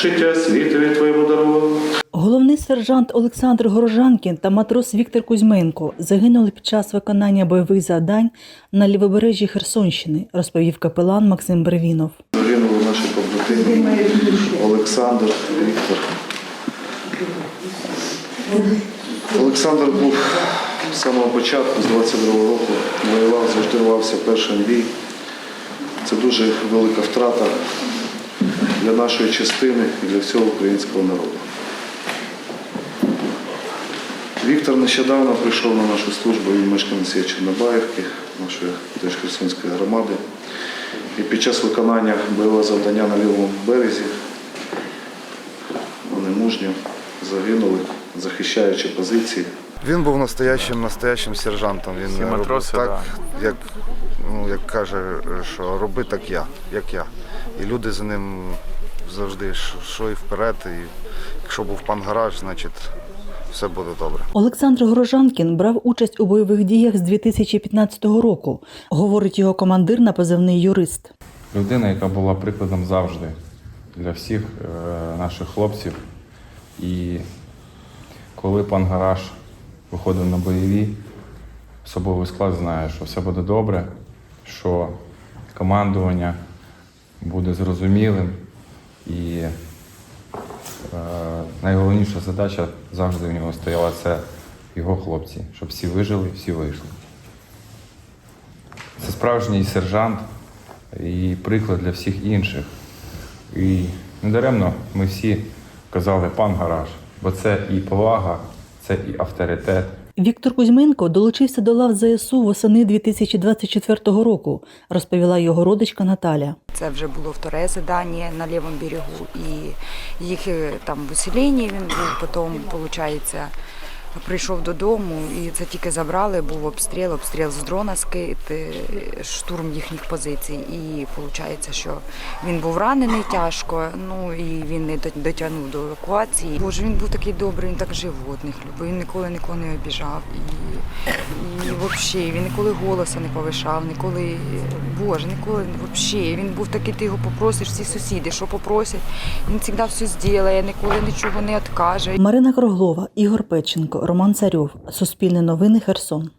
життя світові твоєму дарував. Головний сержант Олександр Горожанкін та матрос Віктор Кузьменко загинули під час виконання бойових завдань на лівобережжі Херсонщини, розповів капелан Максим Бервінов. Загинули наші побратими Олександр Віктор. Олександр був з самого початку, з 22-го року, воював, завжди рвався першим бій. Це дуже велика втрата для нашої частини і для всього українського народу. Віктор нещодавно прийшов на нашу службу, він мешканець є Чорнобаївки, нашої теж Херсонської громади. І під час виконання бойового завдання на лівому березі вони мужньо загинули, захищаючи позиції. Він був настоящим, настоящим сержантом. Він Всі робив матроси, так, як, ну, як каже, що роби так я, як я. І люди за ним завжди йшли вперед. І якщо був пан гараж, значить все буде добре. Олександр Горожанкін брав участь у бойових діях з 2015 року, говорить його командир на позивний юрист. людина, яка була прикладом завжди для всіх е, наших хлопців. І коли пан Гараж виходив на бойові, особовий склад знає, що все буде добре, що командування буде зрозумілим і е, найголовніша задача завжди у нього стояла це його хлопці, щоб всі вижили, всі вийшли. Це справжній сержант і приклад для всіх інших. І недаремно ми всі казали пан гараж, бо це і повага, це і авторитет. Віктор Кузьменко долучився до лав ЗСУ восени 2024 року, розповіла його родичка Наталя. Це вже було вторе задання на лівому берегу, і їх е, там в усіленні він був, потім, виходить, прийшов додому, і це тільки забрали, був обстріл, обстріл з дрона скид, е, штурм їхніх позицій. І виходить, що він був ранений тяжко, ну і він не дотягнув до евакуації. Боже, він був такий добрий, він так животних любив, він ніколи нікого не обіжав. І, і взагалі він ніколи голоса не повишав, ніколи, боже, ніколи взагалі. Він був такий, ти його попросиш, всі сусіди, що попросять, він завжди все зробить, ніколи нічого не відкаже. Марина Круглова, Ігор Печенко, Роман Царьов. Суспільне новини Херсон.